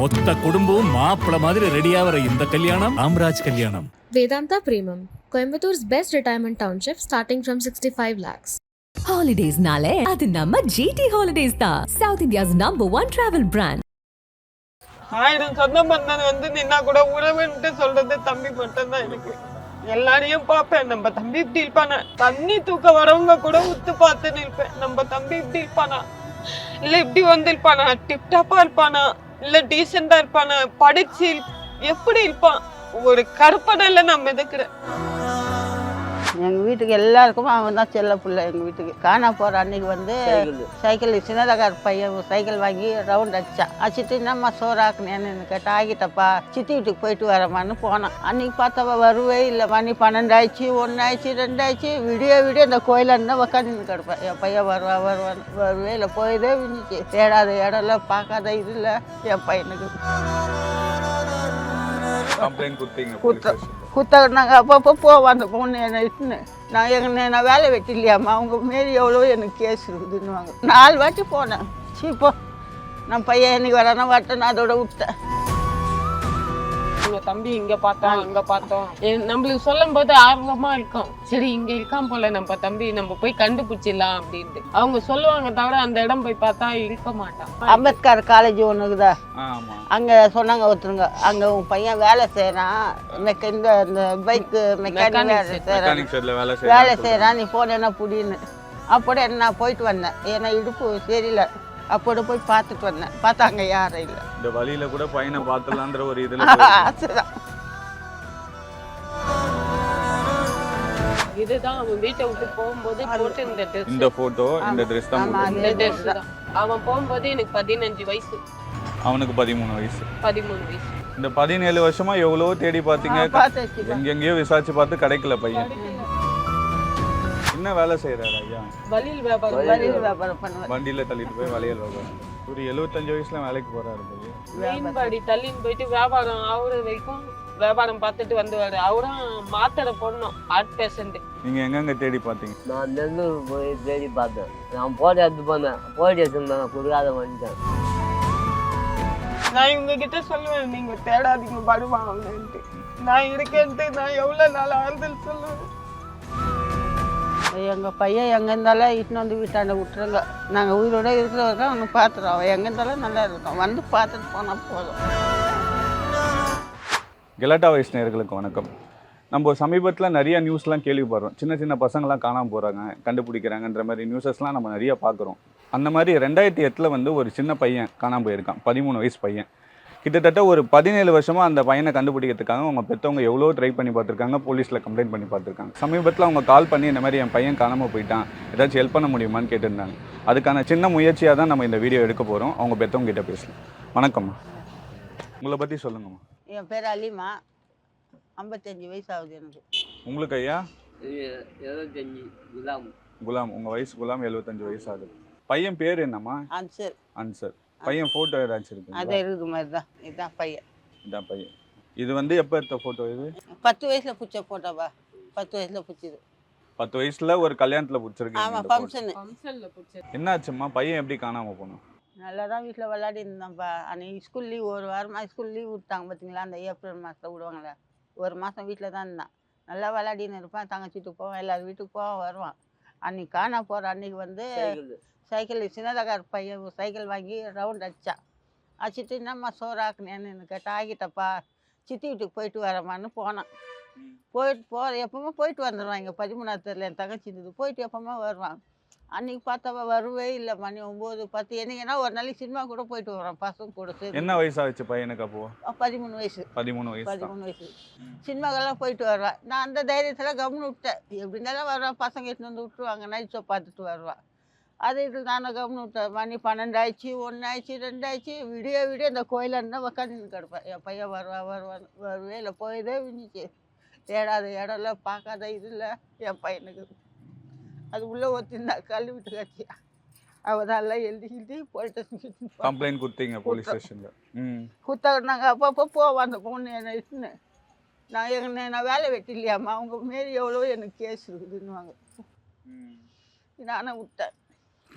மொத்த குடும்பமும் மாப்பிள மாதிரி ரெடியாகிற இந்த கல்யாணம் Ramraj Kalyanam. Vedanta Premium, Coimbator's best retirement township starting from 65 lakhs. ஹாலிடேஸ்னாலே அது நம்ம ஜிடி ஹாலிடேஸ் தான். South India's number one travel brand ஆயிரம் சொந்த பந்தம் வந்து நின்னா கூட உறவுன்ட்டு சொல்றது தம்பி மட்டும்தான் எனக்கு. எல்லாரையும் பார்ப்பேன். நம்ம தம்பி இப்படி இருப்பானா? தண்ணி தூக்க வரவங்க கூட உத்து பார்த்து நிற்பேன். நம்ம தம்பி இப்படி இருப்பானா? இல்ல இப்படி வந்திருப்பானா டிப்டாப்பா இருப்பானா? இல்ல டீசெண்டா இருப்பானா? படிச்சு எப்படி இருப்பான்? ஒரு கற்பனையில நான் மிதக்குறேன் எங்கள் வீட்டுக்கு எல்லாருக்கும் அவன் தான் செல்ல பிள்ளை எங்கள் வீட்டுக்கு. காணா போகிற அன்னைக்கு வந்து சைக்கிள். சின்னதகார் பையன் சைக்கிள் வாங்கி ரவுண்ட் அடிச்சான் அடிச்சிட்டு என்னம்மா சோறாக்குனேன்னு கேட்டா ஆகிட்டப்பா சித்தி வீட்டுக்கு போயிட்டு வரமான்னு போனான். அன்னைக்கு பார்த்தவ வருவே இல்லை மணி பன்னெண்டு ஆயிடுச்சு ஒன்று ஆயிடுச்சு ரெண்டு ஆயிடுச்சு விடிய விடிய இந்த கோயில இருந்தால் உட்காந்து கிடப்பேன் என் பையன் வருவா வருவான் வருவே இல்லை போயதே விஞ்சிச்சு தேடாத இடம் இல்லை பார்க்காத இது இல்லை என் பையனுக்கு. கம்ப்ளைண்ட் கொடுத்தீங்க குத்த அப்பப்போ போவோம் அந்த பொண்ணு என்னை இட்டுன்னு. நான் எங்க நான் வேலை வெட்டி இல்லையாம்மா அவங்க மாரி எவ்வளோ எனக்கு கேஸ் இருக்குதுன்னுவாங்க. நாலு வாட்டி போனேன். சீ போ. நான் பையன் இன்னைக்கு வரானா வரட்டும் நான் அதோட விட்டேன். எங்க தம்பி இங்க பார்த்தோம் அங்க பார்த்தோம். நம்மளுக்கு சொல்லும் போது ஆர்வமா இருக்கும். சரி இங்க இருக்கான் போல நம்ம தம்பி நம்ம போய் கண்டுபிடிச்சிடலாம் அப்படின்ட்டு. அவங்க சொல்லுவாங்க தவிர அந்த இடம் போய் பார்த்தா இருக்க மாட்டான். அம்பேத்கர் காலேஜ் ஒன்று இருக்குதா ஆமா. அங்கே சொன்னாங்க ஒருத்தருங்க. அங்கே உன் பையன் வேலை செய்கிறான் மெக்க இந்த இந்த பைக்கு மெக்கானிக் வேலை செய்கிறான் நீ போனேன்னா புடின்னு. அப்படி நான் போயிட்டு வந்தேன். ஏன்னா இடுப்பு சரியில்லை. அப்படி போய் பார்த்துட்டு வந்தேன். பார்த்தாங்க யாரும் இல்லை. இந்த வழியில கூட பையனை பார்த்தலான்ற ஒரு இதுல. அதுதான். இதுதான் அவன் வீட்டை விட்டு போகும்போது போட்டு இந்த ட்ரெஸ் இந்த போட்டோ இந்த ட்ரெஸ் தான் ஆமா, போட்டிருந்தீங்க. இந்த ட்ரெஸ் தான். அவன் போகும்போது எனக்கு பதினஞ்சு வயசு. அவனுக்கு பதிமூணு வயசு. பதிமூணு வயசு. இந்த பதினேழு வருஷமா எவ்வளவோ தேடி பார்த்தீங்க. பார்த்து வச்சுக்கோ எங்கெங்கேயோ விசாரிச்சு பார்த்து கிடைக்கல பையன். என்ன வேலை செய்யறாரு ஐயா? வழியில் வியாபாரம் வழியில் வியாபாரம் பண்ணுவேன் வண்டியில தள்ளிட்டு போய் வளையல் வியாபாரம் ஒரு எழுபத்தஞ்சு வயசுல வேலைக்கு போறாரு போய் மீன்பாடி தள்ளின்னு போயிட்டு வியாபாரம் ஆகுற வரைக்கும் வியாபாரம் பார்த்துட்டு வந்துவாரு. அவரும் மாத்திரை போடணும் ஹார்ட் பேஷண்ட் நீங்க எங்கெங்க தேடி பார்த்தீங்க? நான் நெல்லூர் போய் தேடி பார்த்தேன். நான் போட்டு எடுத்து போனேன். போயிட்டு எடுத்துருந்தேன் கொடுக்காத வந்துட்டேன். நான் இவங்க கிட்ட சொல்லுவேன் நீங்க தேடாதீங்க படுவாங்கன்ட்டு. நான் இருக்கேன்ட்டு நான் எவ்வளவு நாள் ஆறுதல் சொல்லுவேன். எங்கள் பையன் எங்கே இருந்தாலும் இட்டுன்னு வந்து வீட்டாண்ட விட்டுருங்க. நாங்கள் உயிரோட இருக்கிற வரைக்கும் அவனை பார்த்துறோம் அவன் எங்கே இருந்தாலும் நல்லா இருக்கும் வந்து பார்த்துட்டு போனால் போதும். கெலாட்டா வயசு நேர்களுக்கு வணக்கம். நம்ம சமீபத்தில் நிறைய நியூஸ்லாம் கேள்விப்படுறோம். சின்ன சின்ன பசங்களாம் காணாமல் போகிறாங்க கண்டுபிடிக்கிறாங்கன்ற மாதிரி நியூஸஸ்லாம் நம்ம நிறையா பார்க்குறோம் அந்த மாதிரி ரெண்டாயிரத்தி எட்டில் வந்து ஒரு சின்ன பையன் காணாமல் போயிருக்கான். பதிமூணு வயசு பையன். கிட்டத்தட்ட ஒரு பதினேழு வருஷமாக அந்த பையனை கண்டுபிடிக்கிறதுக்காக அவங்க பெற்றவங்க எவ்வளோ ட்ரை பண்ணி பார்த்துருக்காங்க போலீஸில் கம்ப்ளைண்ட் பண்ணி பார்த்துருக்காங்க. சமீபத்தில் அவங்க கால் பண்ணி இந்த மாதிரி என் பையன் காணாமல் போயிட்டான் ஏதாச்சும் ஹெல்ப் பண்ண முடியுமான்னு கேட்டிருந்தாங்க. அதுக்கான சின்ன முயற்சியாக தான் நம்ம இந்த வீடியோ எடுக்க போகிறோம் அவங்க பெற்றவங்க கிட்ட பேசலாம். வணக்கம்மா. உங்களை பற்றி சொல்லுங்கம்மா. என் பேர் அலிமா. ஐம்பத்தஞ்சு வயசு ஆகுது எனக்கு. உங்களுக்கு ஐயா? குலாம். குலாம். உங்கள் வயசு குலாம் எழுபத்தஞ்சு வயசு ஆகுது. பையன் பேர் என்னம்மா? Answer answer. பையன் ஃபோட்டோ ஏதாச்சும் அது இருக்குங்களா? இருக்குது மாதிரி தான் இதுதான் பையன். இதான் பையன். இது வந்து எப்போ எடுத்த ஃபோட்டோ இது? பத்து வயசில் பிடிச்ச போட்டோப்பா பத்து வயசில் பிடிச்சது பத்து வயசுல ஒரு கல்யாணத்தில் ஆமாம் பிடிச்சிருக்கீங்க ஃபங்க்ஷனு ஃபங்க்ஷன்ல பிடிச்சது என்னாச்சும்மா? பையன் எப்படி காணாமல் போனோம் நல்லா தான் வீட்டில் விளையாடி இருந்தான்ப்பா அன்னைக்கு ஸ்கூல் லீவ் ஒரு வாரமாக ஸ்கூல் லீவ் விட்டாங்க பார்த்தீங்களா அந்த ஏப்ரல் மாதத்தில் விடுவாங்களே ஒரு மாதம் வீட்டில் தான் இருந்தான். நல்லா விளையாடின்னு இருப்பான். தங்கச்சி வீட்டுக்கு போவான். எல்லார் வீட்டுக்கு போவான் வருவான். அன்னைக்கு காணா போகிற அன்னைக்கு வந்து சைக்கிள் சின்னதகார் பையன் சைக்கிள் வாங்கி ரவுண்ட் அடிச்சான் அடிச்சிட்டு என்னம்மா சோறாக்குனேன்னு கேட்டா ஆகிட்டப்பா சித்தி வீட்டுக்கு போயிட்டு வரமான்னு போனான் போயிட்டு போ எப்பவுமே போயிட்டு வந்துடுவான் இங்கே பதிமூணாவது தெருல என் தங்கச்சி இருந்தது போயிட்டு எப்பவுமே வருவான் அன்னைக்கு பார்த்தவ வருவே இல்லை மணி ஒம்பது பத்து என்னைக்குன்னா ஒரு நாளைக்கு சினிமா கூட போயிட்டு வரான் பசங்க கூட சேர்ந்து என்ன வயசாச்சு பையனுக்கு அப்போ பதிமூணு வயசு பதிமூணு வயசு பதிமூணு வயசு சினிமாக்கெல்லாம் போயிட்டு வருவான் நான் அந்த தைரியத்தில் கம்னு விட்டேன் எப்படி இருந்தாலும் வருவான் பசங்க இட்டுன்னு வந்து விட்டுருவாங்க நைட் ஷோ பார்த்துட்டு வருவான் அது இது நானும் விட்டேன். மணி பன்னெண்டு ஆயிடுச்சு ஒன்று ஆயிடுச்சு ரெண்டு ஆயிடுச்சு விடிய விடிய இந்த கோயிலில் இருந்தால் உக்காந்து கிடப்பேன் என் பையன் வருவா வருவான் வருவே இல்லை போயதே விஞ்சிச்சு தேடாத இடம் இல்லை பார்க்காத இது இல்லை. என் பையனுக்கு அது உள்ளே ஒத்திருந்தா கல் விட்டு காட்சி அவள் எழுதி எழுதி போலீஸ் கம்ப்ளைண்ட் கொடுத்தீங்க போலீஸ் ஸ்டேஷனில். ம். நாங்கள் அப்பப்போ போவோம் அந்த பொண்ணு என்னை இட்டுன்னு நான் எங்க நான் வேலை வெட்டி இல்லையாம்மா அவங்க மாரி எவ்வளோ எனக்கு கேஸ் இருக்குதுன்னுவாங்க. நானும் விட்டேன்.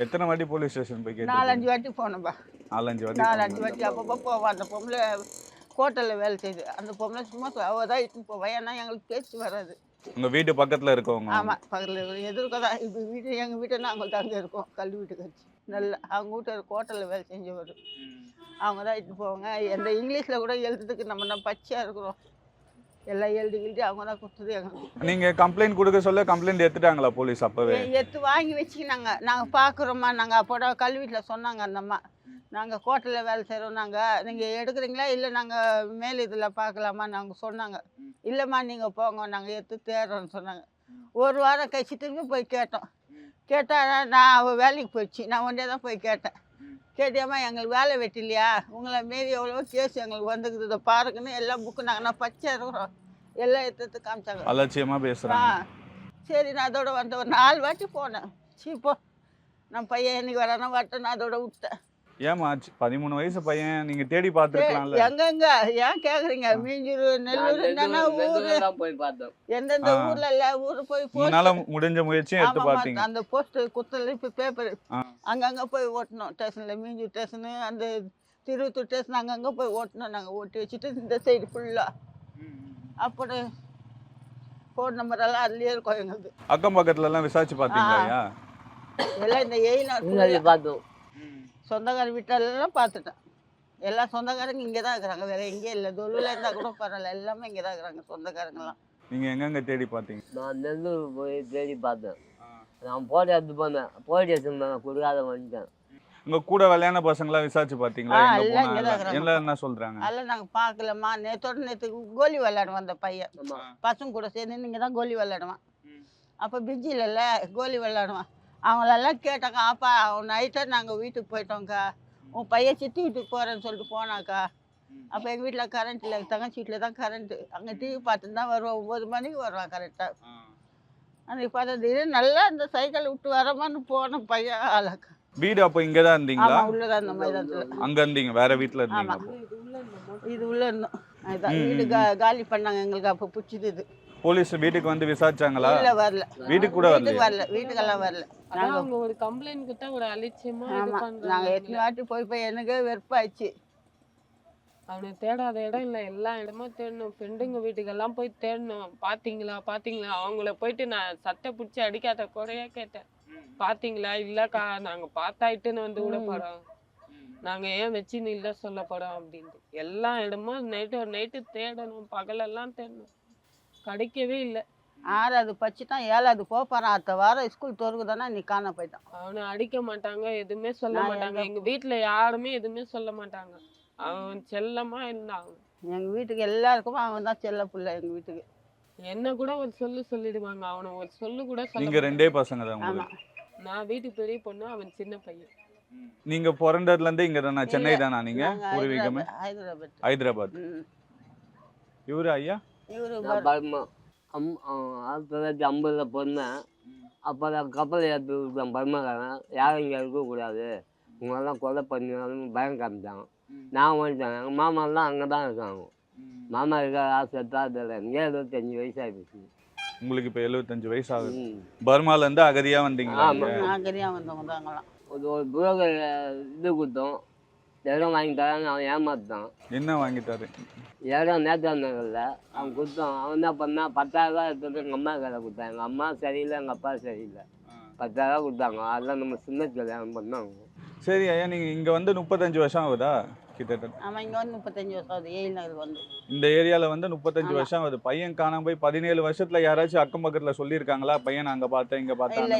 எத்தனை வாட்டி போலீஸ் ஸ்டேஷன் போய் கேட்டு நாலஞ்சு வாட்டி போனோம்பா நாலஞ்சு வாட்டி நாலஞ்சு? வாட்டி அப்பப்போ போவோம். அந்த பொம்பளை ஹோட்டலில் வேலை செய்யுது அந்த பொம்பளை சும்மா அவள் தான் இட்டுன்னு போவா. ஏன்னா எங்களுக்கு பேச்சு வராது. உங்க வீட்டு பக்கத்துல இருக்கவங்க. ஆமாம் பக்கத்தில் எதிர்க்க தான் இப்போ வீட்டு எங்கள் வீட்டை நாங்கள் அங்கே இருக்கோம். கல்வி வீட்டுக்கு வச்சு நல்ல அவங்க வீட்டு ஹோட்டலில் வேலை செஞ்சவர். அவங்க தான் இட்டு போவாங்க. எந்த இங்கிலீஷில் கூட எழுதுறதுக்கு நம்ம நம்ம பச்சையாக இருக்கிறோம். எல்லாம் எழுதி எழுதி அவங்க தான் கொடுத்தது எங்களுக்கு நீங்க கம்ப்ளைண்ட் கொடுக்க சொல்ல கம்ப்ளைண்ட் எடுத்துட்டாங்களா போலீஸ் அப்பவே? எடுத்து வாங்கி வச்சுக்கினாங்க. நாங்கள் பார்க்குறோம்மா நாங்கள் அப்போட கல்வீட்டில் சொன்னாங்க அந்த அம்மா. நாங்கள் ஹோட்டலில் வேலை செய்கிறோம் நாங்கள் நீங்கள் எடுக்கிறீங்களா? இல்லை நாங்கள் மேல் இதில் பார்க்கலாமா நாங்கள் சொன்னாங்க. இல்லைம்மா நீங்கள் போங்க நாங்கள் எடுத்து தேடுறோன்னு சொன்னாங்க. ஒரு வாரம் கழிச்சு திரும்பி போய் கேட்டோம். கேட்டால் நான் அவள் வேலைக்கு போயிடுச்சு. நான் ஒன்றே தான் போய் கேட்டேன். கேட்டியாம்மா எங்களுக்கு வேலை வெட்டிலையா உங்களை மாரி எவ்வளோ கேஸ் எங்களுக்கு வந்துக்குது. இதை பாருங்கன்னு எல்லாம் புக்கு நாங்கள் நான் பச்சை இருக்கிறோம். எல்லாம் எடுத்து காமிச்சாங்க. அலட்சியமா ஆ. பேசுறாங்க சரி நான் அதோட வந்த ஒரு நாலு வாட்டி போனேன். சீ போ. நம்ம பையன் என்னைக்கு வரானோ வரட்டும் நான் அதோட விட்டேன். ஏமா பதிமூணு வயசு பையன் நீங்க தேடி பார்த்துருக்கலாம்ல. எங்கெங்க? ஏன் கேக்குறீங்க? மீஞ்சூர் நெல்லூர் என்னன்னா ஊரு போய் பார்த்தோம். எந்தெந்த. ஊர்ல இல்ல ஊரு போய் post- முடிஞ்ச முயற்சியும் எடுத்து பார்த்தீங்க. அந்த போஸ்ட் குத்தல இப்ப பேப்பர். அங்கங்க போய் ஓட்டணும். ஸ்டேஷன்ல மீஞ்சூர் ஸ்டேஷனு அந்த திருவத்தூர் ஸ்டேஷன் அங்கங்க போய் ஓட்டணும். நாங்க ஓட்டி வச்சுட்டு இந்த சைடு ஃபுல்லா அப்படி. ஃபோன் நம்பர் எல்லாம் அதுலயே இருக்கும் எங்களுக்கு. அக்கம் பக்கத்துல எல்லாம் விசாரிச்சு பாத்தீங்களா எல்லாம் இந்த எயினார் பார்த்தோம். சொந்தக்கார வீட்டெல்லாம் பார்த்துட்டேன். எல்லா சொந்தக்காரங்க இங்கே தான் இருக்கிறாங்க. வேற எங்கேயும் இல்லை. தொழுவில் இருந்தால் கூட பரவாயில்ல. எல்லாமே இங்கே தான் இருக்கிறாங்க சொந்தக்காரங்கலாம் நீங்க எங்கெங்க தேடி பார்த்தீங்க? நான் நெல்லூர் போய் தேடி பார்த்தேன். நான் போட்டோ எடுத்து போனேன். ஸ்டேஷன் நான் கொடுக்காத வந்துட்டேன் உங்க கூட விளையாட பசங்களாம் விசாரிச்சு பாத்தீங்களா எல்லாம் என்ன சொல்றாங்க? அதெல்லாம் நாங்கள் பார்க்கலம்மா. நேத்தோட நேற்று கோலி விளையாடுவோம் அந்த பையன். பசங்க கூட சேர்ந்து. நீங்கள் தான் கோலி விளையாடுவான். அப்போ பிஜி இல்லைல்ல கோலி விளையாடுவான். அவங்களெல்லாம் கேட்டாங்க அப்பா அவன் நைட்டாக நாங்கள் வீட்டுக்கு போயிட்டோங்க்கா உன் பையன் சித்தி வீட்டுக்கு போகிறேன்னு சொல்லிட்டு போனாக்கா. அப்போ எங்கள் வீட்டில் கரண்ட் இல்லை தங்கச்சி வீட்டில் தான் கரண்ட்டு அங்கே டிவி பார்த்துட்டு தான் வருவான் ஒம்பது மணிக்கு வருவான் கரெக்டாக அன்னைக்கு பார்த்தா திடீர்னு நல்லா இந்த சைக்கிள் விட்டு வரமான்னு போன பையன் ஆளாக்கா. வீடு அப்போ இங்கதான் இருந்தீங்களா? ஆமாம் உள்ளதான் இந்த மைதானத்தில். அங்க இருந்தீங்க வேற வீட்ல இருந்தீங்க இது உள்ள இருந்தோம். வீடு காலி பண்ணாங்க. எங்களுக்கு அப்போ பிடிச்சது இது. போலீஸ் வீட்டுக்கு வந்து விசாரிச்சாங்களா? இல்ல வரல. வீட்டுக்கு கூட வரலையா? வரல. வீட்டுக்கெல்லாம் வரல. நாங்க அவங்க ஒரு கம்ப்ளைண்ட் கிட்ட ஒரு அலட்சியமா இது ஆமா. பண்றாங்க. நாங்க எத்தனை வாட்டி போய் போய் எனக்கே வெறுப்பாயிடுச்சு அவனை தேடாத இடம் இல்ல. எல்லா இடமும் தேடணும். ஃப்ரெண்டுங்க வீட்டுக்கெல்லாம் போய் தேடணும். பாத்தீங்களா? பாத்தீங்களா? அவங்கள போயிட்டு நான் சட்டை பிடிச்சி அடிக்காத குறையா கேட்டேன். பாத்தீங்களா? இல்லக்கா நாங்க பார்த்தாயிட்டுன்னு வந்து விட போறோம். நாங்க ஏன் வச்சுன்னு இல்ல சொல்ல போறோம் அப்படின்ட்டு. எல்லா இடமும் நைட்டு ஒரு நைட்டு தேடணும் பகலெல்லாம் தேடணும். கிடைக்கவே இல்லை. ஆறாவது பச்சுட்டான் ஏழாவது போறான் அடுத்த வாரம் ஸ்கூல் திறக்குதானா நீ காண போயிட்டான். அவனை அடிக்க மாட்டாங்க எதுவுமே சொல்ல மாட்டாங்க. எங்க- எங்க வீட்ல யாருமே எதுவுமே சொல்ல மாட்டாங்க. அவன் செல்லமா இருந்தான் எங்க வீட்டுக்கு எல்லாருக்கும் அவன் தான் செல்ல புள்ள எங்க வீட்டுக்கு. என்ன கூட ஒரு சொல்லு சொல்லிடுவாங்க. அவனை ஒரு சொல்லு கூட சொல்ல நீங்க ரெண்டே பசங்க தான் நான் வீட்டுக்கு பெரிய பொண்ணு அவன் சின்ன பையன். நீங்க பிறந்ததுல இருந்தே இங்க தானா? சென்னை தானா நீங்க? நாங்க பூர்வீகமே? ஹைதராபாத் ஹைதராபாத். ஹைதராபாத். ம். இவரு ஐயா? இவரு பர்மா ஆயிரத்தி தொள்ளாயிரத்தி ஐம்பதுல பிறந்தேன். அப்போ நான் கப்பல் ஏற்றி விட்டேன் பர்மாக்காரன். யாரும் இங்கே இருக்கக்கூடாது உங்களெல்லாம் கொலை பண்ணினாலும் பயம் காமிச்சாங்க நான் வந்துட்டேன் எங்கள் மாமாலாம் அங்கே தான் இருக்காங்க. மாமா இருக்க செத்தா தெரியல இங்கே இருபத்தஞ்சி வயசு ஆகிடுச்சு உங்களுக்கு இப்ப 75 வயசு ஆகுது ம். பர்மால இருந்து அகதியா வந்தீங்களா? நாகரியா வந்தவங்க தான் ஒரு ஒரு புரோக்கர் இது கொடுத்தோம். இடம் வாங்கி தரான்னு அவன் ஏமாத்தான் என்ன வாங்கிட்டாரு? இடம் நேற்று நகரில் அவன் கொடுத்தான் அவன் என்ன பண்ணான்? பத்தாயிரரூபா எடுத்துட்டு எங்கள் அம்மா கையில் கொடுத்தான். எங்கள் அம்மா சரியில்லை எங்கள் அப்பா சரியில்லை. பத்தாயிரரூபா கொடுத்தாங்க. அதெல்லாம் நம்ம சின்ன கல்யாணம் பண்ணாங்க. சரி ஐயா நீங்க இங்க வந்து முப்பத்தஞ்சு வருஷம் ஆகுதா? கிட்டத்தட்ட. ஆமா இங்க வந்து முப்பத்தஞ்சு வருஷம் ஆகுது. ஏழு நகர் வந்து. இந்த ஏரியால வந்து முப்பத்தஞ்சு. வருஷம் ஆகுது. பையன் காணாம போய் பதினேழு வருஷத்துல யாராச்சும் அக்கம் பக்கத்துல சொல்லியிருக்காங்களா? பையன் அங்க பார்த்தேன் இங்க பார்த்தேன்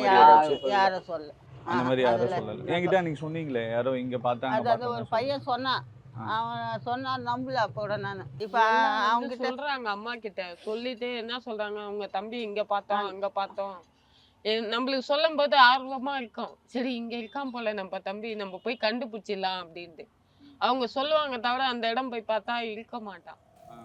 யாரும் சொல்ல அந்த மாதிரி யாரும் சொல்லல. என்கிட்ட நீங்க சொன்னீங்களே யாரோ இங்க பார்த்தாங்க அது ஒரு பையன் சொன்னான். ஆ. அவன் சொன்னான் நம்பல அப்போட நான். இப்ப அவங்க கிட்ட சொல்றாங்க அம்மா கிட்ட. சொல்லிட்டு என்ன சொல்றாங்க உங்க தம்பி இங்க பார்த்தோம் அங்க பார்த்தோம். நம்மளுக்கு சொல்லும் போது ஆர்வமா இருக்கும். சரி இங்க இருக்கான் போல நம்ம தம்பி நம்ம போய் கண்டுபிடிச்சிடலாம் அப்படின்ட்டு. அவங்க சொல்லுவாங்க தவிர அந்த இடம் போய் பார்த்தா இருக்க மாட்டான்.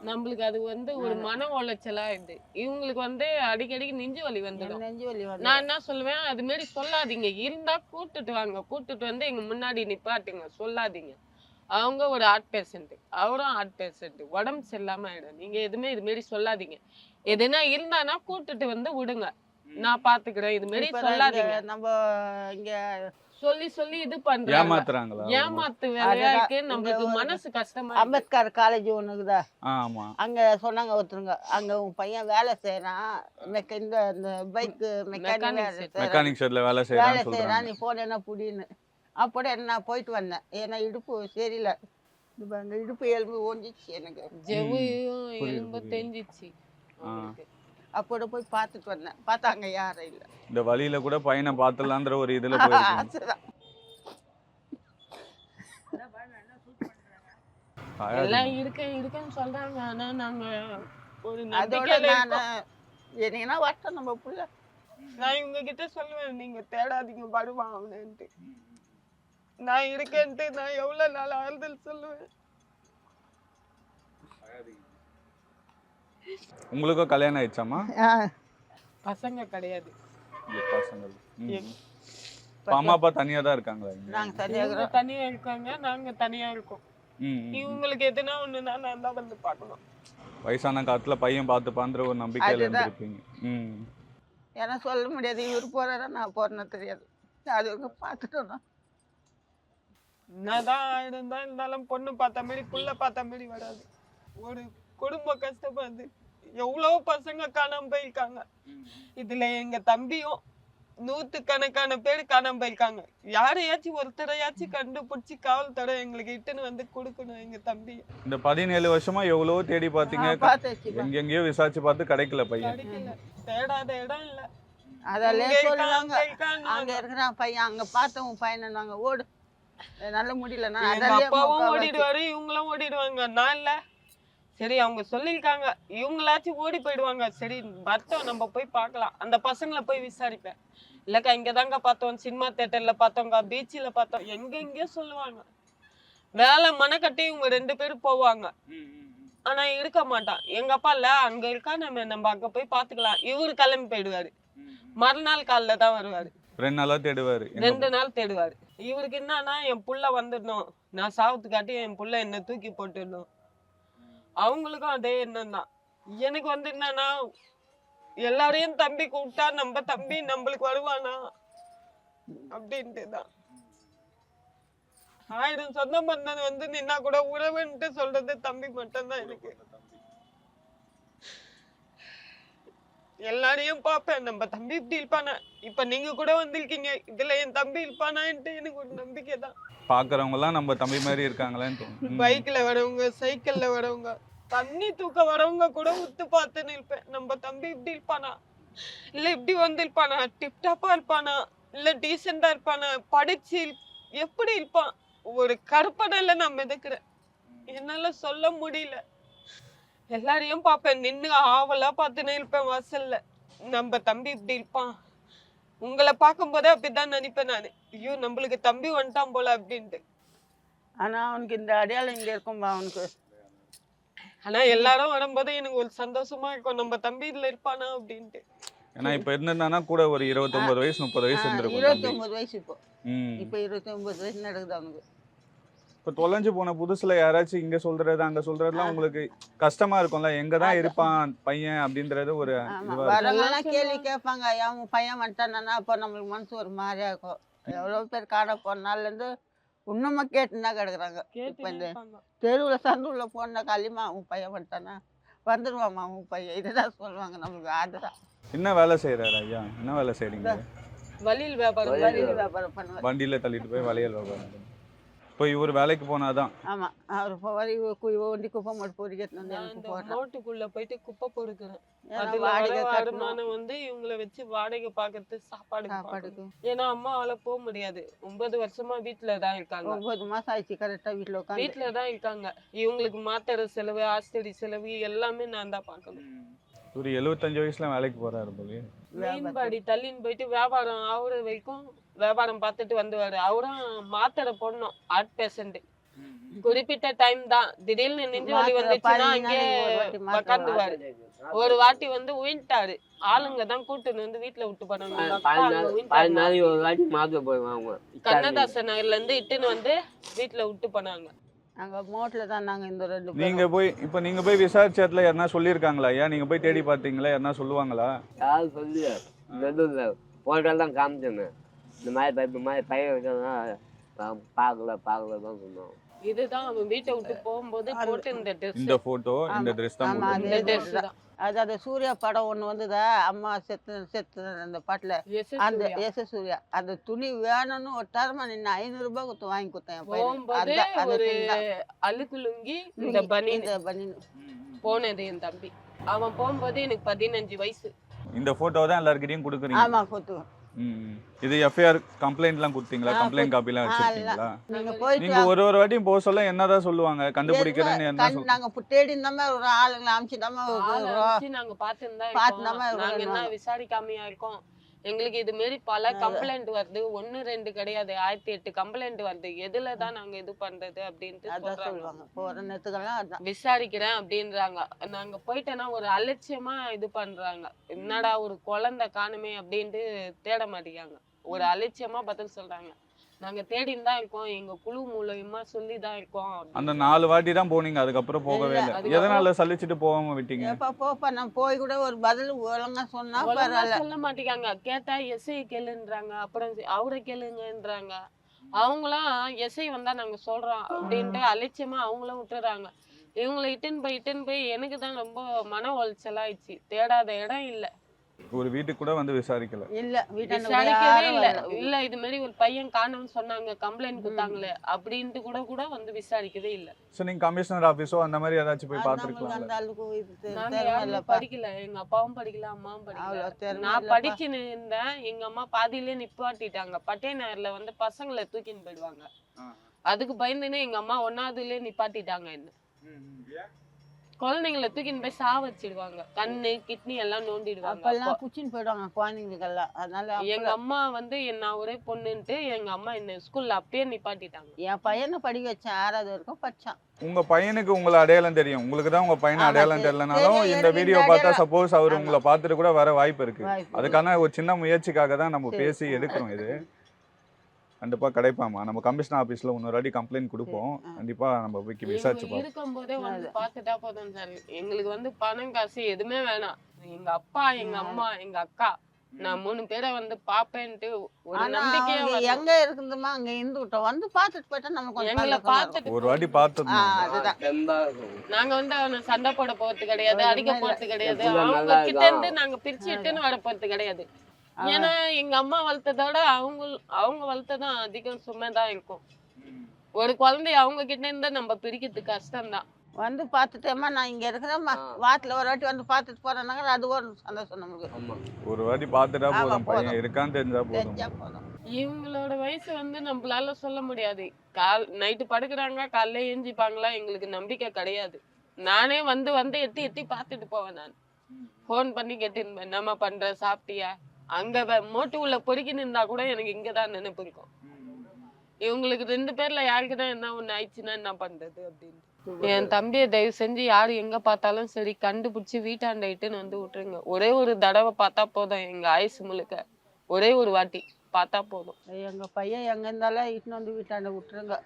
நம்மளுக்கு அது வந்து ஒரு மன உளைச்சலா இது. இவங்களுக்கு வந்து அடிக்கடிக்கு நெஞ்சு வலி வந்துடும். நெஞ்சு வலி நான் என்ன சொல்லுவேன்? அது மாரி சொல்லாதீங்க. இருந்தா கூட்டிட்டு வாங்க. கூட்டிட்டு வந்து எங்க முன்னாடி நிப்பாட்டுங்க. சொல்லாதீங்க. அவங்க ஒரு ஆர்ட் பேஷண்ட் அவரும் ஆர்ட் பேஷண்ட் உடம்பு சரியில்லாம ஆயிடும். நீங்க எதுவுமே இது மாரி சொல்லாதீங்க. எதுனா இருந்தானா கூட்டிட்டு வந்து விடுங்க. நான் பாத்துக்கிறேன். இது மாரி சொல்லாதீங்க. நம்ம இங்க சொல்லி சொல்லி இது பண்றாங்க. ஏமாத்துறாங்களா? ஏமாத்து வேலையா. இருக்கு? ஒரு- மனசு கஷ்டமா இருக்கு. அம்பேத்கர் காலேஜ் ஒண்ணுக்குதா? ஆ, ஆமா. அங்க சொன்னாங்க ஒருத்தருங்க. அங்க உன் பையன் வேலை செய்யறான் மெக்க இந்த இந்த பைக் மெக்கானிக். மெக்கானிக் ஷெட்ல வேலை வேலை செய்யறான்னு செய்யறான் நீ போனேன்னா புடின்னு. அப்படி நான் போயிட்டு வந்தேன். ஏன்னா இடுப்பு சரியில்லை. இப்ப அங்க இடுப்பு எலும்பு ஓஞ்சிச்சு எனக்கு. ஜெவியும் புரியுது, எலும்பு. தெரிஞ்சிச்சு. அப்போட போய் பார்த்துட்டு வந்தேன். பார்த்தா அங்க யாரும் இல்லை. இந்த வழியில கூட பையனை பார்த்துலான்ற ஒரு இதுல ஆசைதான். எல்லாம் இருக்க இருக்குன்னு சொல்றாங்க. ஆனா நாங்க ஒரு அதோட நான் இருக்கோம். என்னங்கன்னா வரட்டும் நம்ம புள்ள. நான் இவங்க கிட்ட சொல்லுவேன் நீங்க தேடாதீங்க வருவான் அவனுன்ட்டு நான் இருக்கேன்ட்டு நான் எவ்வளவு நாள் ஆறுதல் சொல்லுவேன். உங்களுக்கும் கல்யாணம் ஆயிடுச்சாமா பசங்க கிடையாது. அம்மா அப்பா தனியா தான் இருக்காங்களா இங்க? நாங்க தனியாக தனியா இருக்காங்க நாங்க தனியா இருக்கோம். இவங்களுக்கு எதுனா ஒண்ணுனா நான் தான் வந்து பார்க்கணும். வயசான காலத்துல பையன் பார்த்துப்பான்ற ஒரு நம்பிக்கையில. இருந்திருப்பீங்க. ம். ஏன்னா சொல்ல முடியாது இவர் போறாரா நான் போறேன்னு தெரியாது. அது பார்த்துட்டோம் என்னதான் ஆயிரம் தான் இருந்தாலும் பொண்ணு பார்த்த மாதிரி புள்ள பார்த்த மாதிரி வராது. ஒரு குடும்பம் கஷ்டப்படுது எவ்வளோ பசங்க காணாம போயிருக்காங்க. இதுல எங்க தம்பியும் நூத்து கணக்கான பேர் காணாம போயிருக்காங்க. யாரையாச்சும் ஒருத்தரையாச்சும் கண்டுபிடிச்சி காவல்துறை எங்களுக்கு இட்டுன்னு வந்து கொடுக்கணும் எங்க தம்பி. இந்த பதினேழு வருஷமா எவ்வளவோ தேடி வச்சுப்பேன் எங்கெங்கேயோ விசாரிச்சு பார்த்து கிடைக்கல பையன். கிடைக்கல. தேடாத இடம் இல்ல. அதெல்லாம் சொல்லுவாங்க. அங்க இருக்கிறான் பையன். அங்க பார்த்த உன் பையனை நாங்க ஓடு. நல்ல முடியல. நான் எங்க அதெல்லாம் அப்பாவும் ஓடிடுவாரு இவங்களும் ஓடிடுவாங்க. நான் இல்ல. சரி அவங்க சொல்லியிருக்காங்க. இவங்களாச்சும் ஓடி போயிடுவாங்க. சரி வரட்டும் நம்ம போய் பார்க்கலாம். அந்த பசங்களை போய் விசாரிப்பேன். இல்லக்கா இங்க தாங்க பார்த்தோம். சினிமா தேட்டர்ல பார்த்தோங்க பீச்சில் பார்த்தோம். எங்க எங்கேயோ சொல்லுவாங்க. வேலை மனக்கட்டி இவங்க ரெண்டு பேரும் போவாங்க. ஆனா இருக்க மாட்டான். எங்க அப்பா இல்ல அங்க இருக்கா நம்ம நம்ம அங்க போய் பாத்துக்கலாம் இவரு கிளம்பி போயிடுவாரு. மறுநாள் காலைல தான் வருவாரு. ரெண்டு நாளா தேடுவாரு. ரெண்டு நாள் தேடுவாரு. இவருக்கு என்னன்னா என் புள்ள வந்துடணும். நான் சாவத்துக்காட்டி என் புள்ள என்ன தூக்கி போட்டுடணும். அவங்களுக்கும் அதே எண்ணம் தான் எனக்கு வந்து என்னன்னா எல்லாரையும் தம்பி கூப்பிட்டா நம்ம தம்பி நம்மளுக்கு வருவானா? அப்படின்ட்டு தான் ஆயிரம் சொந்த பந்தம் வந்து நின்னா கூட உறவுன்ட்டு சொல்றது தம்பி மட்டும்தான் எனக்கு. எல்லாரையும் பார்ப்பேன். நம்ம தம்பி இப்படி இருப்பானா? இப்ப நீங்க கூட வந்திருக்கீங்க. இதுல என் தம்பி இருப்பானான்ட்டு எனக்கு ஒரு நம்பிக்கை தான். பாக்குறவங்க எல்லாம் நம்ம தம்பி மாதிரி இருக்காங்களேன்னு. பைக்ல வரவங்க சைக்கிள்ல வரவங்க தண்ணி தூக்க வரவங்க கூட உத்து பார்த்து நிற்பேன். நம்ம தம்பி இப்படி இருப்பானா? இல்ல இப்படி வந்திருப்பானா? டிப்டாப்பா இருப்பானா? இல்ல டீசெண்டா இருப்பானா? படிச்சு எப்படி இருப்பான்? ஒரு கற்பனையில நான் மிதக்கிறேன். என்னால சொல்ல முடியல. எல்லாரையும் பார்ப்பேன். நின்னு ஆவலா பார்த்துன்னு இருப்பேன் வாசல்ல. நம்ம தம்பி இப்படி இருப்பான். உங்களை பார்க்கும்போதே அப்படிதான் நினைப்பேன் நானு. ஐயோ நம்மளுக்கு தம்பி வந்துட்டான் போல அப்படின்ட்டு. ஆனா அவனுக்கு இந்த அடையாளம் இங்க இருக்கும்பா அவனுக்கு. ஆனா எல்லாரும் வரும்போது எனக்கு ஒரு சந்தோஷமா இருக்கும். நம்ம தம்பி இதுல இருப்பானா அப்படின்ட்டு. ஏன்னா இப்ப இருந்திருந்தானா கூட ஒரு இருபத்தொன்பது வயசு முப்பது வயசு இருந்திருக்கும் இருபத்தி தம்பி. ஒன்பது வயசு இப்போ. இப்போ இருபத்தி ஒன்பது வயசு நடக்குது அவனுக்கு. இப்ப தொலைஞ்சு போன புதுசுல யாராச்சும் இங்க சொல்றது அங்க சொல்றதுலாம் உங்களுக்கு கஷ்டமா இருக்கும்ல. எங்க தான் இருப்பான் பையன் அப்படின்றது ஒரு. வரவங்கலாம் கேள்வி கேட்பாங்க அவன் பையன் வந்துட்டானா அப்போ நம்மளுக்கு மனசு ஒரு மாதிரியா இருக்கும் எவ்வளவு பேர் காண போன நாள்ல இருந்து இன்னுமா கேட்டுன்னு தான் கிடக்குறாங்க இப்போ இந்த தெருவில் சந்துள்ள போன காலியமா உன் பையன் வந்துட்டானா வந்துடுவாம்மா உன் பையன். இதுதான் சொல்லுவாங்க நம்மளுக்கு அதுதான். என்ன வேலை செய்யறாரு ஐயா? என்ன வேலை செய்றீங்க? வழியில் வியாபாரம் வழியில் வியாபாரம் பண்ணுவார். வண்டியில தள்ளிட்டு போய் வளையல் வியாபாரம் இப்போ இவர் வேலைக்கு போனாதான். ஆமா. அவர் இப்போ வரி கு- வண்டி குப்பை மட்டும் பொறிக்கிறது வந்து எனக்கு மோட்டுக்குள்ள போயிட்டு குப்பை பொறுக்கிறேன். அதுல வாடகை வருமானம் வந்து இவங்கள வச்சு வாடகை பாக்குறது சாப்பாடு சாப்பாடுக்கு. ஏன்னா அம்மாவால போக முடியாது. ஒன்பது வருஷமா வீட்டுல தான் இருக்காங்க. ஒன்பது மாசம் ஆயிடுச்சு கரெக்டா வீட்டுல உட்காந்து வீட்டுல தான் இருக்காங்க. இவங்களுக்கு மாத்திரை செலவு ஆஸ்பத்திரி செலவு எல்லாமே நான் தான் பார்க்கணும் இவர் எழுபத்தஞ்சு வயசுல வேலைக்கு போறாரு போலயே. மீன்பாடி தள்ளின்னு போயிட்டு வியாபாரம் ஆகுற வரைக்கும் வியாபாரம் பார்த்துட்டு வந்துவாரு. அவரும் மாத்திரை போடணும் ஹார்ட் பேஷண்ட் குறிப்பிட்ட டைம் தான். திடீர்னு நெஞ்சு வலி வந்துச்சுன்னா அங்கே உக்காந்துவாரு ஒரு வாட்டி வந்து உயின்ட்டாரு. ஆளுங்க தான் கூட்டுன்னு வந்து வீட்டுல விட்டு போனாங்க. அங்க கண்ணதாசன் நகர்ல இருந்து இட்டுன்னு வந்து வீட்டுல விட்டு போனாங்க. நாங்க மோட்ல தான் நாங்க இந்த ரெண்டு. நீங்க போய் இப்போ நீங்க போய் விசாரிச்ச இடத்துல யாருனா சொல்லியிருக்காங்களா? ஐயா நீங்க போய் தேடி பார்த்தீங்களா? யாருனா சொல்லுவாங்களா? யாரும் சொல்லி நடுவில் போட்டெல்லாம் காமிச்சேன். இந்த மாதிரி பை- இந்த மாதிரி பையன் இருக்கிறதுனா பார்க்கல பார்க்கல தான் சொன்னோம் இதுதான் அவன் வீட்டை விட்டு போகும்போது போட்டு இந்த ட்ரெஸ் இந்த போட்டோ இந்த. ட்ரெஸ் தான் ஆமா. இந்த அதே ட்ரெஸ் தான். அது அந்த சூர்யா படம் ஒன்று வந்ததா? அம்மா செத்து செத்து அந்த பாட்டில். அந்த எஸ் எஸ் சூர்யா. அந்த துணி வேணும்னு ஒட்டாரமா நின்று ஐநூறுரூபா கொடுத்து வாங்கி கொடுத்தேன் என் பையனுக்கு. போகும்போது அந்த- அந்த ஒரு துணி தான். அழுக்கு லுங்கி இந்த பனியன் இந்த பனியன் போனது என் தம்பி. அவன் போகும்போது எனக்கு பதினஞ்சு வயசு. இந்த போட்டோ தான் எல்லாருக்கிட்டையும் கொடுக்குறீங்க. ஆமா கொடுத்து ம். இது எஃப்ஐஆர் கம்ப்ளைண்ட்லாம் கொடுத்தீங்களா? கம்ப்ளைண்ட் காப்பிலாம் வச்சிருக்கீங்களா? நீங்க போயிட்டு ஒரு ஒரு வாட்டியும் போக சொல்ல என்னதான் சொல்லுவாங்க? கண்டுபிடிக்கிறேன்னு என்ன நாங்க தேடி இருந்தோமே ஒரு ஆளுங்களை அமிச்சுதாம ஆளை வச்சு நாங்க பார்த்துன்னு தான் பார்த்துதாம்மா இருக்கோம். நாங்க என்ன. விசாரிக்காமையா இருக்கோம்? எங்களுக்கு இது மாரி பல கம்ப்ளைண்ட் வருது. ஒண்ணு ரெண்டு கிடையாது. ஆயிரத்தி எட்டு கம்ப்ளைண்ட் வருது. எதுல தான் நாங்க இது பண்றது அப்படின்ட்டு விசாரிக்கிறேன் அப்படின்றாங்க. நாங்க போயிட்டோன்னா ஒரு அலட்சியமா இது பண்றாங்க. என்னடா ஒரு குழந்தை காணுமே அப்படின்ட்டு தேட மாட்டேங்காங்க ஒரு அலட்சியமா பதில் சொல்றாங்க. நாங்க தேடின்னு தான் இருக்கோம். எங்க குழு மூலியமா சொல்லி தான் இருக்கோம் அந்த நாலு வாட்டி தான் போனீங்க. அதுக்கப்புறம் போகவே இல்ல, எதனால சலிச்சுட்டு போகாம விட்டீங்க? எப்ப போப்பா நான் போய் கூட ஒரு பதில் ஒழுங்கா சொன்னா பரவாயில்ல. சொல்ல மாட்டேங்காங்க கேட்டா எஸ்ஐ கேளுன்றாங்க. அப்புறம் அவரை கேளுங்கன்றாங்க. அவங்களாம் எஸ்ஐ வந்தா நாங்க சொல்றோம் அப்படின்ட்டு அலட்சியமா அவங்களும் விட்டுறாங்க. இவங்களை இட்டுன்னு போய் இட்டுன்னு போய் எனக்கு தான் ரொம்ப மன உளைச்சலாயிடுச்சு. தேடாத இடம் இல்ல. ஒரு வீட்டுக்கு கூட வந்து விசாரிக்கல. இல்ல விசாரிக்கவே இல்ல. இல்ல இது மாதிரி ஒரு பையன் காணும்னு சொன்னாங்க கம்ப்ளைண்ட் கொடுத்தாங்களே அப்படின்ட்டு கூட கூட வந்து விசாரிக்கவே இல்ல. ஸோ நீங்க கமிஷனர் ஆஃபீஸோ அந்த மாதிரி ஏதாச்சும் போய் இல்லப்பா படிக்கல. எங்க அப்பாவும் படிக்கல அம்மாவும் படிக்கல. நான். படிச்சுன்னு இருந்தேன். எங்க அம்மா பாதியிலே நிப்பாட்டிட்டாங்க. பட்டே நேரில் வந்து பசங்களை தூக்கின்னு போயிடுவாங்க. அதுக்கு பயந்துன்னு எங்க அம்மா ஒன்னாவதுலயே நிப்பாட்டிட்டாங்க என்ன. குழந்தைங்களை தூக்கின்னு போய் சா வச்சிடுவாங்க. கண்ணு கிட்னி எல்லாம் நோண்டிடுவாங்க. அப்பெல்லாம் அப்போ குச்சின்னு போயிடுவாங்க குழந்தைங்களுக்கெல்லாம். அதனால எங்க அம்மா வந்து என்ன ஒரே பொண்ணுன்ட்டு எங்க அம்மா என்ன ஸ்கூல்ல அப்பயே நிப்பாட்டிட்டாங்க. என் பையனை படிக்க வச்சேன் ஆறாவது வரைக்கும் படிச்சான். உங்க பையனுக்கு உங்களை அடையாளம் தெரியும். உங்களுக்கு தான் உங்க பையனை அடையாளம் தெரி- தெரியலனாலும் இந்த வீடியோ பார்த்தா. சப்போஸ் அவர். உங்களை பார்த்துட்டு கூட வர வாய்ப்பு இருக்கு. அதுக்கான ஒரு சின்ன முயற்சிக்காக தான் நம்ம. பேசி எடுக்கிறோம் இது. கண்டிப்பா கிடைப்பாமா நம்ம கமிஷனர் ஆபீஸ்ல இன்னொரு வாட்டி கம்ப்ளைண்ட் கொடுப்போம். கண்டிப்பா நம்ம போய் விசாரிச்சு இவங்க பார்ப்போம் இருக்கும் போதே வந்து. பாத்துட்டா போதும் சார் எங்களுக்கு வந்து பணம் காசு எதுவுமே வேணாம் எங்க அப்பா எங்க அம்மா எங்க அக்கா நான் மூணு பேரை வந்து பாப்பேன்ட்டு ஒரு நம்பிக்கையா. எங்க இருக்குதுமா அங்க இருந்து விட்டோம் வந்து பாத்துட்டு போயிட்டா நமக்கு கொஞ்சம் எங்களை. பார்த்துட்டு ஒரு வாட்டி இருக்கும் நாங்க வந்து அவனை சண்டை போட போறது கிடையாது அடிக்க. போறது கிடையாது அவங்க கிட்ட இருந்து. நாங்க பிரிச்சு இட்டுன்னு வர போறது கிடையாது ஏன்னா எங்க அம்மா வளர்த்ததோட அவங்க அவங்க வளர்த்ததான் அதிகம் சுமை தான் இருக்கும். ஒரு குழந்தைய அவங்க கிட்ட இருந்து நம்ம பிரிக்கிறது கஷ்டம் தான் வந்து பார்த்துட்டேம்மா நான் இங்க இருக்கிறேம்மா. ஆ. வாரத்துல ஒரு வாட்டி வந்து பார்த்துட்டு போறேன்னாங்க அது ஒரு சந்தோஷம் நமக்கு. ஆமா. ஒரு வாட்டி பார்த்துட்டா போதும். பையன். இருக்கான்னு தெரிஞ்சா போதும். தெரிஞ்சா போதும். இவங்களோட வயசு வந்து நம்மளால சொல்ல முடியாது. கால் நைட்டு படுக்கிறாங்க காலைல ஏஞ்சிப்பாங்களா எங்களுக்கு நம்பிக்கை கிடையாது. நானே வந்து வந்து எட்டி எட்டி பார்த்துட்டு போவேன் நான். ஃபோன் பண்ணி கேட்டிருப்பேன் என்னம்மா பண்ற சாப்பிட்டியா? அங்க மோட்டுவுல பொறுக்கின்னு இருந்தா கூட எனக்கு இங்கதான் நினைப்பு இருக்கும். இவங்களுக்கு ரெண்டு பேர்ல யாருக்குதான் என்ன ஒண்ணு ஆயிடுச்சுன்னா என்ன பண்றது அப்படின்னு என் தம்பியை தயவு செஞ்சு யாரு எங்க பார்த்தாலும் சரி கண்டுபிடிச்சு வீட்டாண்ட இட்டுன்னு வந்து விட்டுருங்க. ஒரே ஒரு தடவை பார்த்தா போதும் எங்க ஆயுசு முழுக்க. ஒரே ஒரு வாட்டி பார்த்தா போதும். எங்க பையன் எங்க இருந்தாலும் இட்டுன்னு வந்து வீட்டாண்ட விட்டுருங்க.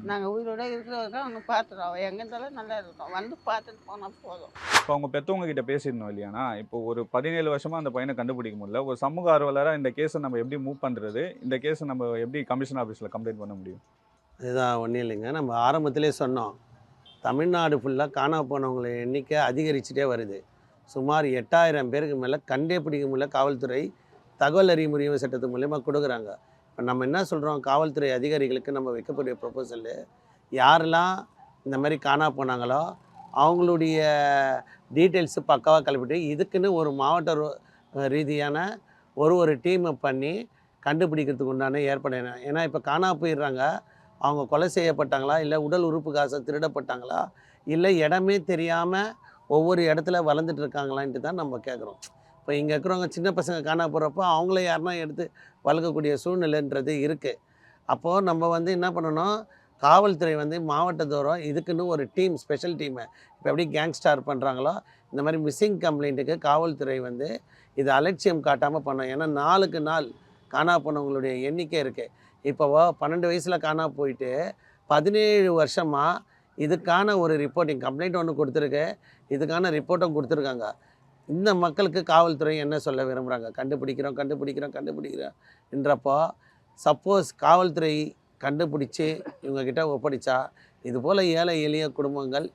நாங்க உயிரோட இருக்கிற வரைக்கும் அவங்க பார்த்துறோம் எங்க இருந்தாலும் நல்லா இருக்கும். வந்து பார்த்துட்டு போனா போதும். இப்போ அவங்க பெற்றவங்க கிட்ட பேசியிருந்தோம் இல்லையானா இப்போ ஒரு பதினேழு வருஷமா அந்த பையனை கண்டுபிடிக்க முடியல. ஒரு சமூக ஆர்வலராக இந்த கேஸை நம்ம எப்படி மூவ் பண்றது? இந்த கேஸை நம்ம எப்படி கமிஷன் ஆஃபீஸில் கம்ப்ளைண்ட் பண்ண முடியும்? அதுதான் ஒன்றும் இல்லைங்க. நம்ம ஆரம்பத்திலே சொன்னோம். தமிழ்நாடு ஃபுல்லாக காணா போனவங்கள எண்ணிக்கை அதிகரிச்சுட்டே வருது. சுமார் எட்டாயிரம் பேருக்கு மேலே கண்டே பிடிக்க முடியல. காவல்துறை தகவல் உரிமை சட்டத்து மூலயமா கொடுக்குறாங்க. இப்போ நம்ம என்ன சொல்கிறோம் காவல்துறை அதிகாரிகளுக்கு நம்ம வைக்கக்கூடிய ப்ரொபோசலு யாரெல்லாம் இந்த மாதிரி காணா போனாங்களோ அவங்களுடைய டீட்டெயில்ஸு பக்காவாக கிளப்பிட்டு இதுக்குன்னு ஒரு மாவட்ட ரீதியான ஒரு ஒரு டீமை பண்ணி கண்டுபிடிக்கிறதுக்கு உண்டான ஏற்பாடு என்ன? ஏன்னா இப்போ காணா போயிடுறாங்க. அவங்க கொலை செய்யப்பட்டாங்களா? இல்லை உடல் உறுப்பு காசை திருடப்பட்டாங்களா? இல்லை இடமே தெரியாமல் ஒவ்வொரு இடத்துல வளர்ந்துட்டு இருக்காங்களான்ட்டு தான் நம்ம கேட்குறோம் இப்போ இங்கே இருக்கிறவங்க சின்ன பசங்க காண போகிறப்போ அவங்கள யாருன்னா எடுத்து வளர்க்கக்கூடிய சூழ்நிலைன்றது இருக்குது அப்போது நம்ம வந்து என்ன பண்ணணும்? காவல்துறை வந்து மாவட்டத்தோறும் இதுக்குன்னு ஒரு டீம் ஸ்பெஷல் டீமை. இப்போ எப்படி கேங்ஸ்டார் பண்ணுறாங்களோ இந்த மாதிரி மிஸ்ஸிங் கம்ப்ளைண்ட்டுக்கு காவல்துறை வந்து இது அலட்சியம் காட்டாமல் பண்ணோம். ஏன்னா நாளுக்கு நாள் காணா போனவங்களுடைய எண்ணிக்கை இருக்குது இப்போ பன்னெண்டு வயசில் காணா போயிட்டு பதினேழு வருஷமாக இதுக்கான ஒரு ரிப்போர்ட்டிங் கம்ப்ளைண்ட் ஒன்று கொடுத்துருக்கு. இதுக்கான ரிப்போர்ட்டும் கொடுத்துருக்காங்க. இந்த மக்களுக்கு காவல்துறை என்ன சொல்ல விரும்புகிறாங்க கண்டுபிடிக்கிறோம் கண்டுபிடிக்கிறோம் கண்டுபிடிக்கிறோம் என்றப்போ சப்போஸ் காவல்துறை கண்டுபிடிச்சி இவங்கக்கிட்ட ஒப்படைச்சா இது போல் ஏழை எளிய குடும்பங்கள்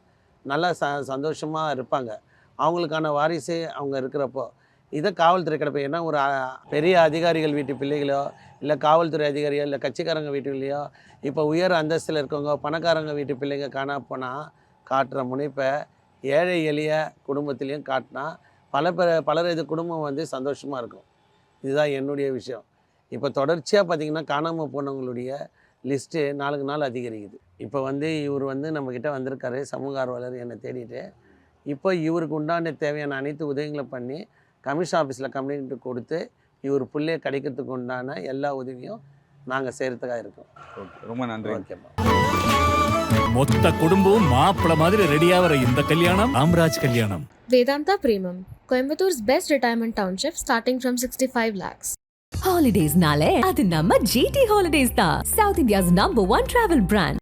நல்லா ச சந்தோஷமாக இருப்பாங்க. அவங்களுக்கான வாரிசு அவங்க இருக்கிறப்போ இதை காவல்துறை கிடப்ப ஏன்னா ஒரு பெரிய அதிகாரிகள் வீட்டு பிள்ளைகளோ இல்லை காவல்துறை அதிகாரியோ இல்லை கட்சிக்காரங்க வீட்டுலையோ இப்போ உயர் அந்தஸ்தில் இருக்கவங்க பணக்காரங்க வீட்டு பிள்ளைங்க காணா போனால் காட்டுற முனைப்பை ஏழை எளிய குடும்பத்துலேயும் காட்டினா பல பேர் பலர் இது குடும்பம் வந்து சந்தோஷமாக இருக்கும். இதுதான் என்னுடைய விஷயம். இப்போ தொடர்ச்சியாக பார்த்தீங்கன்னா காணாமல் போனவங்களுடைய லிஸ்ட்டு நாளுக்கு நாள் அதிகரிக்குது. இப்போ வந்து இவர் வந்து நம்மக்கிட்ட வந்திருக்காரு சமூக ஆர்வலர் என்னை தேடிட்டு. இப்போ இவருக்கு உண்டான தேவையான அனைத்து உதவிகளை பண்ணி கமிஷன் ஆஃபீஸில் கம்ப்ளைண்ட் கொடுத்து இவர் புள்ளைய கிடைக்கிறதுக்கு உண்டான எல்லா உதவியும் நாங்கள் செய்கிறதுக்காக இருக்கோம். ஓகே ரொம்ப நன்றி. ஓகேம்மா. மொத்த குடும்பமும் மாப்பிள மாதிரி ரெடியாகிற இந்த கல்யாணம் Ramraj Kalyanam. Vedanta Premium, Coimbator's best retirement township starting from 65 lakhs. ஹாலிடேஸ்னாலே அது நம்ம ஜிடி ஹாலிடேஸ் தான் south India's number one travel brand